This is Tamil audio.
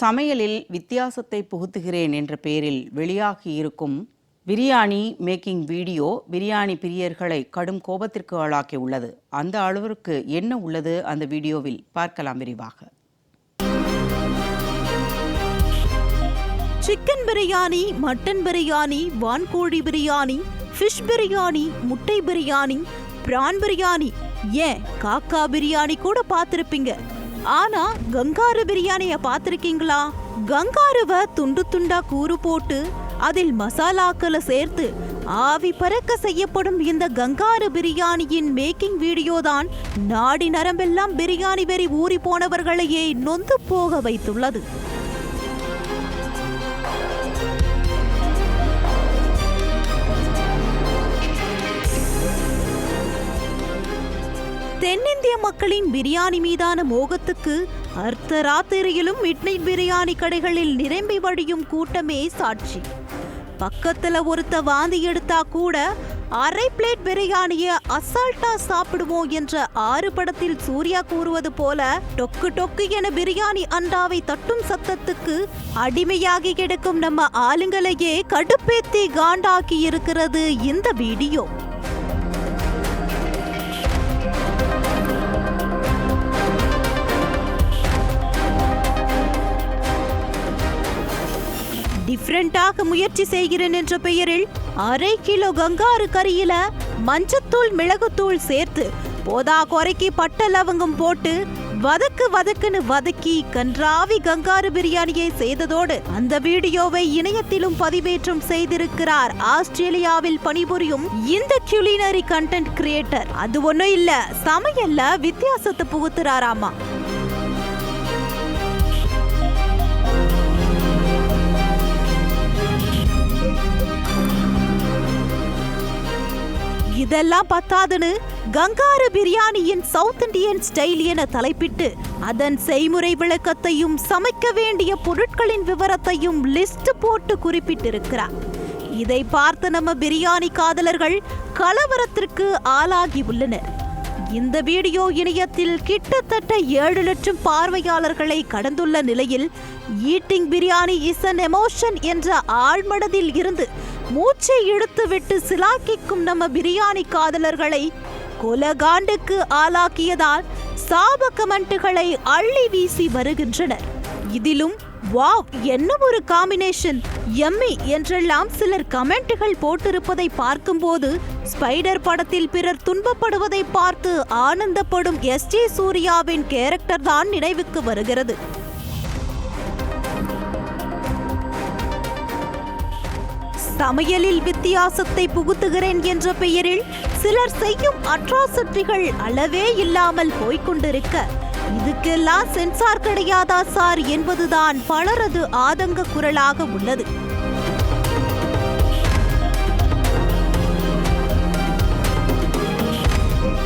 சமையலில் வித்தியாசத்தை புகுத்துகிறேன் என்ற பெயரில் வெளியாகி இருக்கும் பிரியாணி மேக்கிங் வீடியோ பிரியாணி பிரியர்களை கடும் கோபத்திற்கு ஆளாக்கி உள்ளது. அந்த அளவிற்கு என்ன உள்ளது அந்த வீடியோவில்? பார்க்கலாம் விரிவாக. சிக்கன் பிரியாணி மட்டன் பிரியாணி வான்கோழி பிரியாணி ஃபிஷ் பிரியாணி முட்டை பிரியாணி பிரான் பிரியாணி ஏன்? காக்கா பிரியாணி கூட பார்த்துருப்பீங்க. ஆனா கங்காரு பிரியாணிய பார்த்துருக்கீங்களா? கங்காருவ துண்டு துண்டா கூறு போட்டு அதில் மசாலாக்களை சேர்த்து ஆவி பறக்க செய்யப்படும் இந்த கங்காரு பிரியாணியின் மேக்கிங் வீடியோ தான் நாடி நரம்பெல்லாம் பிரியாணி வெறி ஊறி போனவர்களையே நொந்து போக வைத்துள்ளது. தென்னிந்திய மக்களின் பிரியாணி மீதான மோகத்துக்கு அர்த்த ராத்திரியிலும் மிட்நைட் பிரியாணி கடைகளில் நிரம்பி வழியும் கூட்டமே சாட்சி. பக்கத்துல ஒருத்த வாந்தி எடுத்தா கூட அரை பிளேட் பிரியாணியை அசால்ட்டா சாப்பிடுவோம் என்ற ஆறு படத்தில் சூர்யா கூறுவது போல டொக்கு டொக்கு என பிரியாணி அண்டாவை தட்டும் சத்தத்துக்கு அடிமையாகி கிடக்கும் நம்ம ஆளுங்களையே கடுப்பேத்தி காண்டாக்கி இருக்கிறது இந்த வீடியோ. டிஃப்ரெண்டாக முயற்சி செய்கிறேன் என்ற பெயரில் அரை கிலோ கங்காரு கறியில மஞ்சத்தூள் மிளகுத்தூள் சேர்த்து போதா குறைக்கி பட்ட லவங்கம் போட்டு வதக்கு வதக்குன்னு வதக்கி கன்றாவி கங்காரு பிரியாணியை செய்ததோடு அந்த வீடியோவை இணையத்திலும் பதிவேற்றம் செய்திருக்கிறார். ஆஸ்திரேலியாவில் பணிபுரியும் இந்த கியூலினரி கண்டென்ட் கிரியேட்டர் அது ஒன்றும் இல்ல சமையல்ல வித்தியாசத்தை புகுத்துறாராமா. இதெல்லாம் பத்தாதுன்னு கங்காரு பிரியாணியின் சவுத் இண்டியன் ஸ்டைல் என தலைப்பிட்டு அதன் செய்முறை விளக்கத்தையும் சமைக்க வேண்டிய பொருட்களின் விவரத்தையும் லிஸ்ட் போட்டு குறிப்பிட்டிருக்கிறார். இதை பார்த்து நம்ம பிரியாணி காதலர்கள் கலவரத்திற்கு ஆளாகி உள்ளனர். இந்த வீடியோ இணையத்தில் கிட்டத்தட்ட ஏழு லட்சம் பார்வையாளர்களை கடந்துள்ள நிலையில் eating biryani is an emotion என்ற ஆழ்மனதில் இருந்து மூச்சை இழுத்துவிட்டு சிலாக்கிக்கும் நம்ம பிரியாணி காதலர்களை கொலகாண்டுக்கு ஆளாக்கியதால் சாப கமெண்ட்டுகளை அள்ளி வீசி வருகின்றனர். இதிலும் வாவ் என்ன ஒரு காம்பினேஷன் எம்மி என்றெல்லாம் சிலர் கமெண்ட்டுகள் போட்டிருப்பதை பார்க்கும்போது ஸ்பைடர் படத்தில் பிறர் துன்பப்படுவதை பார்த்து ஆனந்தப்படும் எஸ் ஜே சூர்யாவின் கேரக்டர் தான் நினைவுக்கு வருகிறது. சமையலில் வித்தியாசத்தை புகுத்துகிறேன் என்ற பெயரில் சிலர் செய்யும் அட்ராசிட்டிகள் அளவே இல்லாமல் போய்கொண்டிருக்க இதுக்கெல்லாம் சென்சார் கிடையாதா சார் என்பதுதான் பலரது ஆதங்க குரலாக உள்ளது.